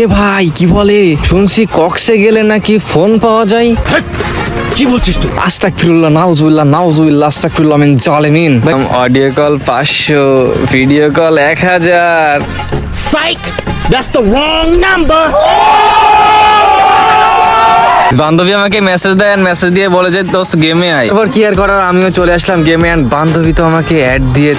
এ ভাই কি বলে? শুনছি কক্সে গেলে নাকি ফোন পাওয়া যায়। কি বলছিস তুই? আস্তাক ফিরুল্লাহ নাউজুবিল্লাহ নাউজুবিল্লাহ আস্তাক ফিরুল্লাহ মিন জালিমিন অডিও কল পাঁচশো ভিডিও কল এক হাজার। Psych! That's the wrong number! বান্ধবী আমাকে মেসেজ দেয় মেসেজ দিয়ে বলে যে দোস্ত গেমে আয়। এবার কি আর করার আমিও চলে আসলাম গেমে অ্যান্ড বান্ধবী তো আমাকে অ্যাড দিয়ে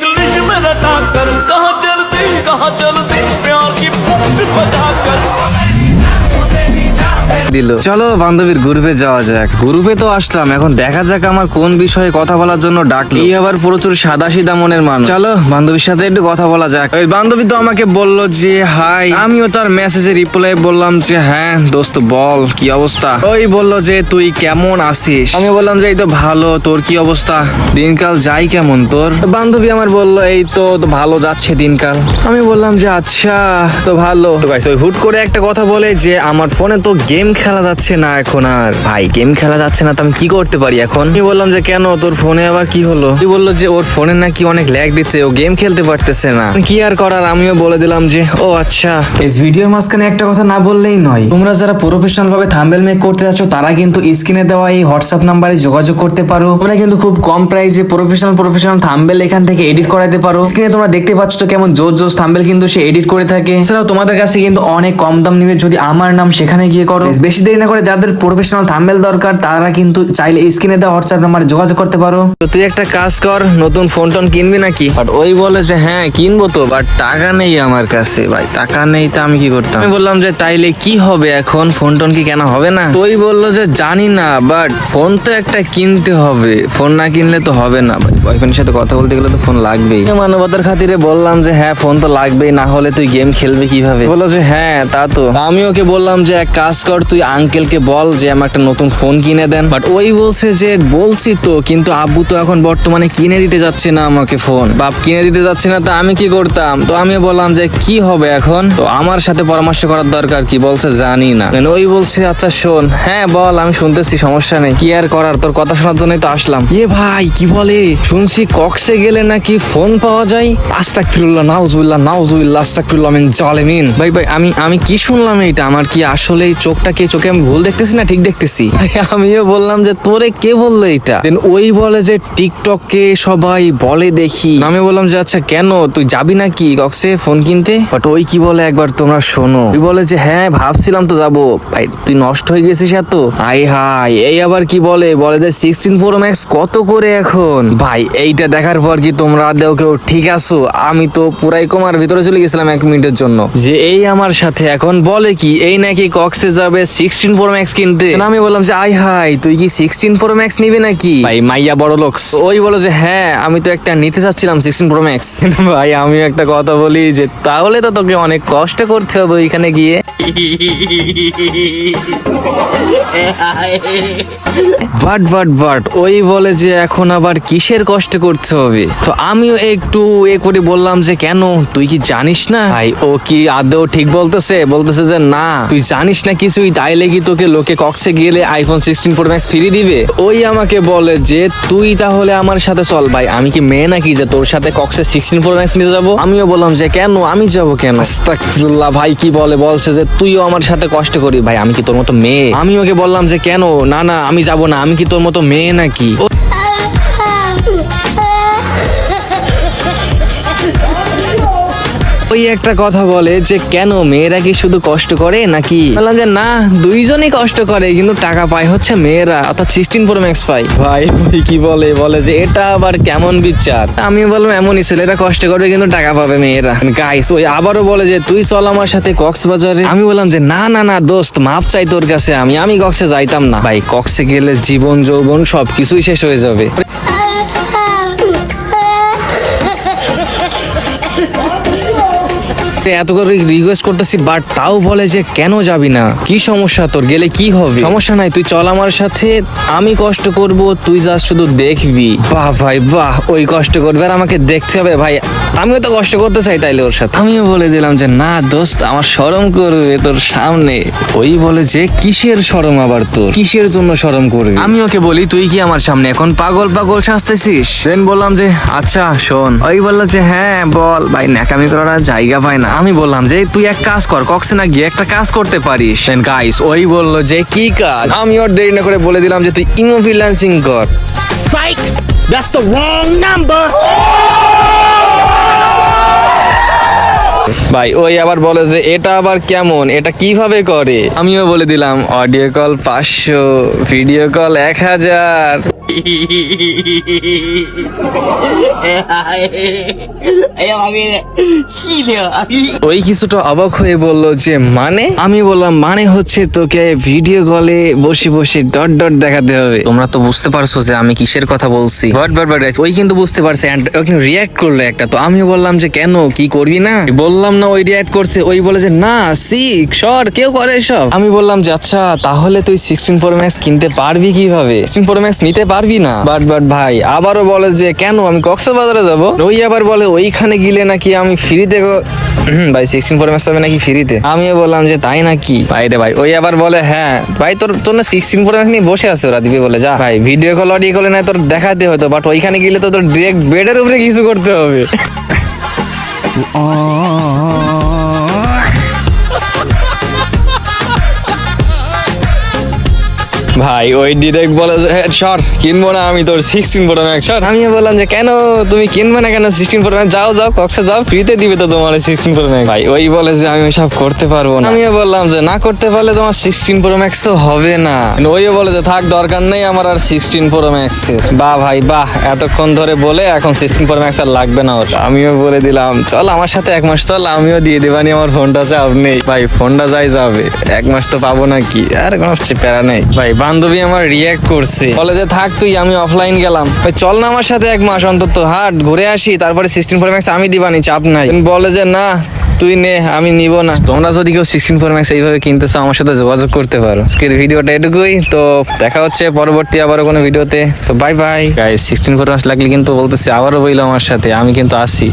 দিল। চলো বান্ধবীর গ্রুপে যাওয়া যাক। গ্রুপে তো আসলাম এখন দেখা যাক আমার কোন বিষয়ে কথা বলার জন্য ডাকলো। এই আবার প্রচুর সাদা সিধা মনের মানুষ। চলো বান্ধবীর সাথে একটু কথা বলা যাক। ওই বান্ধবী তো আমাকে বলল যে হাই। আমিও তার মেসেজে রিপ্লাই বললাম যে হ্যাঁ দোস্ত বল কি অবস্থা? ওই বলল যে তুই কেমন আছিস? আমি বললাম যে এই তো ভালো তোর কি অবস্থা? দিনকাল যাই কেমন তোর? বান্ধবী আমার বলল এই তো তো ভালো যাচ্ছে দিনকাল। আমি বললাম যে আচ্ছা তো ভালো। তো গাইস ওই হুট করে একটা কথা বলে যে আমার ফোনে তো গেম খেলা যাচ্ছে না এখন আর। ভাই গেম খেলা যাচ্ছে না তো আমি কি করতে পারি এখন? আমি বললাম যে, কেন তোর ফোনে আবার কি হলো? তুই বলল যে, ওর ফোনে নাকি অনেক ল্যাগ দিচ্ছে, ও গেম খেলতে পারতেছে না। কি আর করার? আমিও বলে দিলাম যে, ও আচ্ছা। এই ভিডিওর মাঝখানে একটা কথা না বললেই নয়। তোমরা যারা প্রফেশনাল ভাবে থাম্বেল মেক করতে যাচ্ছ, তারা কিন্তু স্ক্রিনে দেওয়া এই হোয়াটসঅ্যাপ নাম্বারে যোগাযোগ করতে পারো। তোমরা কিন্তু খুব কম প্রাইসে প্রফেশনাল প্রফেশনাল থাম্বেল এখান থেকে এডিট করাতে পারো। স্ক্রিনে তোমরা দেখতে পাচ্ছ তো কেমন জোর জোর থাম্বেল কিন্তু সে এডিট করে থাকে। এছাড়াও তোমাদের কাছে কিন্তু অনেক কম দাম নিবে যদি আমার নাম সেখানে গিয়ে করো। বেশি দেরি না করে যাদের প্রফেশনাল থাম্বেল দরকার তারা কিন্তু চাইলে স্ক্রিনে দেওয়া হোয়াটসঅ্যাপ নাম্বারে যোগাযোগ করতে পারো। তো তুই একটা কাজ কর নতুন ফোন টোন কিনবি নাকি? বাট ওই বলে যে হ্যাঁ কিনবো তো বাট টাকা নেই আমার কাছে ভাই। টাকা নেই তো আমি কি করতাম? আমি বললাম যে তাইলে কি হবে এখন? ফোন টোন কি কেন হবে না? তো ওই বলল যে জানি না বাট ফোন তো একটা কিনতে হবে। ফোন না কিনলে তো হবে না। ভাই বয়ফ্রেন্ডের সাথে কথা বলতে গেলে তো ফোন লাগবেই। মানবতার খাতিরে বললাম যে হ্যাঁ ফোন তো লাগবেই না হলে তুই গেম খেলবি কীভাবে? বলল যে হ্যাঁ তা। তো আমি ওকে বললাম যে এক কাজ কর তুই আঙ্কেলকে বল যে আমার একটা নতুন ফোন কিনে দেন। বাট ওই বলছে যে, বলছি তো, কিন্তু আব্বু তো এখন বর্তমানে কিনে দিতে যাচ্ছে না আমাকে ফোন বাপ কিনে দিতে যাচ্ছে না, তা আমি কি করতাম? তো আমি বললাম যে, কি হবে এখন? তো আমার সাথে পরামর্শ করার দরকার কি? বলছে, জানি না। ওই বলছে আচ্ছা শোন। হ্যাঁ বল, আমি শুনতেছি, সমস্যা নেই। কি আর করার? তোর কথা শোনার জন্যই তো আসলাম। এ ভাই, কি বলে? শুনছি কক্সে গেলে নাকি ফোন পাওয়া যায়? আস্তাক ফিরুল্লাহ নাউজুবিল্লাহ নাউজুবিল্লাহ আস্তাক ফিরুল্লাহ মিন জালিমিন। ভাই ভাই, আমি আমি কি শুনলাম এটা আমার কি আসলে এই চোখটা কি চোখে আমি ভুল দেখতেছি না ঠিক দেখতেছি? আমিও বললাম যে, তোরে কে বলল এটা দেন ওই বলে যে, টিকটকে সবাই বলে দেখি। আমি বললাম যে আচ্ছা কেন? তুই যাবি নাকি কক্সে ফোন কিনতে? বাট ওই কি বলে একবার তোমরা শোনো। তুই বলে যে হ্যাঁ ভাবছিলাম তো যাব। ভাই, তুই নষ্ট হয়ে গেছিস এত? হাই হাই, এই আবার কি বলে? বলে যে, সিক্সটিন প্রো ম্যাক্স কত করে এখন? ভাই, এইটা দেখার পর কি তোমরা দেও কেউ ঠিক আছো? আমি তো পুরাই কমার ভিতরে চলে গেছিলাম এক মিনিটের জন্য। যে, এই আমার সাথে এখন বলে কি, এই নাকি কক্সে যাবে সিক্সটিন প্রো ম্যাক্স কিনতে। না, আমি বললাম যে আই হাই তুই কি সিক্সটিন প্রো ম্যাক্স নিবি নাকি? ভাই মাইয়া বড় লোক। ওই বলো যে হ্যাঁ আমি তো একটা নিতে চাচ্ছিলাম সিক্সটিন প্রো ম্যাক্স ভাই আমি একটা কথা বলি যে তাহলে তো তোকে অনেক কষ্ট করতে হবে ওইখানে গিয়ে। বাট বাট বাট ওই বলে যে এখন আবার কিসের কষ্ট করতে হবে? তো আমিও একটু এ করে বললাম যে কেন? তুই কি জানিস না? ভাই ও কি আদৌ ঠিক বলতেছে? বলতেছে যে না। তুই জানিস না কিছুই তাইলে কি তোকে লোকে কক্সে গেলে iPhone sixteen pro max free দিবে? ওই আমাকে বলে যে, তুই তাহলে আমার সাথে চল ভাই। আমি কি মেয়ে নাকি যে তোর সাথে কক্সে সিক্সটিন প্রো ম্যাক্স নিতে যাব? আমিও বললাম যে, কেন? আমি যাব কেন? ভাই, কি বলে? বলছে যে, তুইও আমার সাথে কষ্ট করি ভাই। আমি কি তোর মতো মেয়ে? আমি ওকে বললাম যে, কেন? না না, আমি যাব না। আমি কি তোর মতো মেয়ে নাকি? একটা কথা বলে যে কেন মেয়েরা কি শুধু কষ্ট করে নাকি? বললাম যে না দুইজনই কষ্ট করে কিন্তু টাকা পায় হচ্ছে মেয়েরা অর্থাৎ সিক্সটিন প্রো ম্যাক্স পাই ভাই ওই কি বলে? বলে যে এটা আবার কেমন বিচার? আমি বললাম এমনই ছেলেরা কষ্ট করবে কিন্তু টাকা পাবে মেয়েরা। গাইস ওই আবারও বলে যে তুই চল আমার সাথে কক্সবাজারে। আমি বললাম যে না না না দোস্ত মাপ চাই তোর কাছে আমি আমি কক্সে যাইতাম না। ভাই কক্সে গেলে জীবন যৌবন সবকিছুই শেষ হয়ে যাবে। এত করে রিকোয়েস্ট করতেছি বাট তাও বলে যে কেন যাবি না? কি সমস্যা তোর? গেলে কি হবে? সমস্যা নাই, তুই চল আমার সাথে, আমি কষ্ট করব, তুই যা শুধু দেখবি। বাহ ভাই, বাহ, ওই কষ্ট করবে আর আমাকে দেখতে হবে ভাই। আমিও তো কষ্ট করতে চাই তাইলে ওর সাথে। আমিও বলে দিলাম যে, না দোস্ত, আমার শরম করবে তোর সামনে। ওই বলে যে, কিসের শরম আবার তোর? কিসের জন্য শরম করবে? আমি ওকে বলি, তুই কি আমার সামনে এখন পাগল পাগল সাজতেছিস? দেন বললাম যে আচ্ছা শোন। ওই বলল যে হ্যাঁ বল। ভাই, ন্যাকামি করার জায়গা পায় না। আমি বললাম যে তুই এক কাজ কর কক্সে না গিয়ে একটা কাজ করতে পারিস। গাইস ওই বলল যে কি কাজ? আমি ওর দেরি না করে বলে দিলাম যে তুই ইমো ফ্রিল্যান্সিং কর। Psych! That's the wrong number. ভাই ওই আবার বলে যে এটা আবার কেমন? এটা কীভাবে করে? আমিও বলে দিলাম অডিও কল পাঁচশো ভিডিও কল এক হাজার। ওই কিছুটা অবাক হয়ে বলল যে মানে? আমি বললাম মানে হচ্ছে তোকে ভিডিও কলে বসে বসে ডট ডট দেখাতে হবে। তোমরা তো বুঝতে পারছ যে আমি কিসের কথা বলছি। বাট বাট বাট ওই কিন্তু বুঝতে পারছে রিয়াক্ট করল একটা। তো আমি বললাম যে, কেন? কি করবি না? বললাম না, ওই রিয়াক্ট করছে। ওই বলে যে, না সিক সর, কেউ করে সব। আমি বললাম যে আচ্ছা তাহলে তুই সিক্সটিন প্রো ম্যাক্স কিনতে পারবি কীভাবে? সিক্সটিন প্রো ম্যাক্স নিতে পারবি না। বাট বাট ভাই আবারও বলে যে কেন? আমি কক্সবাজারে যাব? ওই আবার বলে ওইখানে গেলে নাকি আমি ফ্রিতে ভাই সিক্সটিন প্রো ম্যাক্স হবে নাকি ফ্রিতে? আমিও বললাম যে তাই নাকি? ভাই রে ভাই ওই আবার বলে হ্যাঁ ভাই তোর তোর না সিক্সটিন প্রো ম্যাক্স নিয়ে বসে আছে ওরা দিবে বলে যা ভাই ভিডিও কল অডিও কলে না তোর দেখাতে হতো বাট ওইখানে গেলে তো তোর ডিরেক্ট বেডের উপরে কিছু করতে হবে। ভাই ওই ডিরেক্ট বলে যে, "হ্যাঁ, সর কিনবো না আমি তোর সিক্সটিন প্রো ম্যাক্স সর। আমিও বললাম যে কেন তুমি কিনবে না কেন সিক্সটিন প্রো ম্যাক্স যাও যাও কক্সে যাও ফ্রিতে দিবে তো তোমার সিক্সটিন প্রো ম্যাক্স ভাই ওই বলে যে আমি সব করতে পারব না। আমিও বললাম যে না করতে পারলে তোমার সিক্সটিন প্রো ম্যাক্স তো হবে না। ওইও বলে যে থাক দরকার নেই আমার আর সিক্সটিন প্রো ম্যাক্স বাহ ভাই বাহ এতক্ষণ ধরে বলে এখন সিক্সটিন প্রো ম্যাক্স আর লাগবে না ওটা আমিও বলে দিলাম চল আমার সাথে এক মাস চল আমিও দিয়ে দেবানি আমার ফোনটা চাপ নেই। ভাই ফোনটা যাই যাবে এক মাস তো পাবো নাকি? আর কোনো প্যারা নেই। ভাই বান্ধবী আমার রিয়াক্ট করছে। যে, থাক তুই, আমি অফলাইন গেলাম। চল না আমার সাথে এক মাস অন্তত। হাট, ঘুরে আসি, তারপরে সিক্সটিন প্রো ম্যাক্স আমি দিবানি, চাপ নাই। বলে যে, না, তুই নে, আমি নিব না। তোমরা যদি কেউ সিক্সটিন ফোর ম্যাক্স এইভাবে কিনতে চাও, আমার সাথে যোগাযোগ করতে পারো। আজকের ভিডিওটা এটুকুই। তো দেখা হচ্ছে পরবর্তী আবারও কোনো ভিডিওতে। তো bye bye sixteen four max লাগলে কিন্তু বলতেছি, আবারও বইলো আমার সাথে, আমি কিন্তু আসি।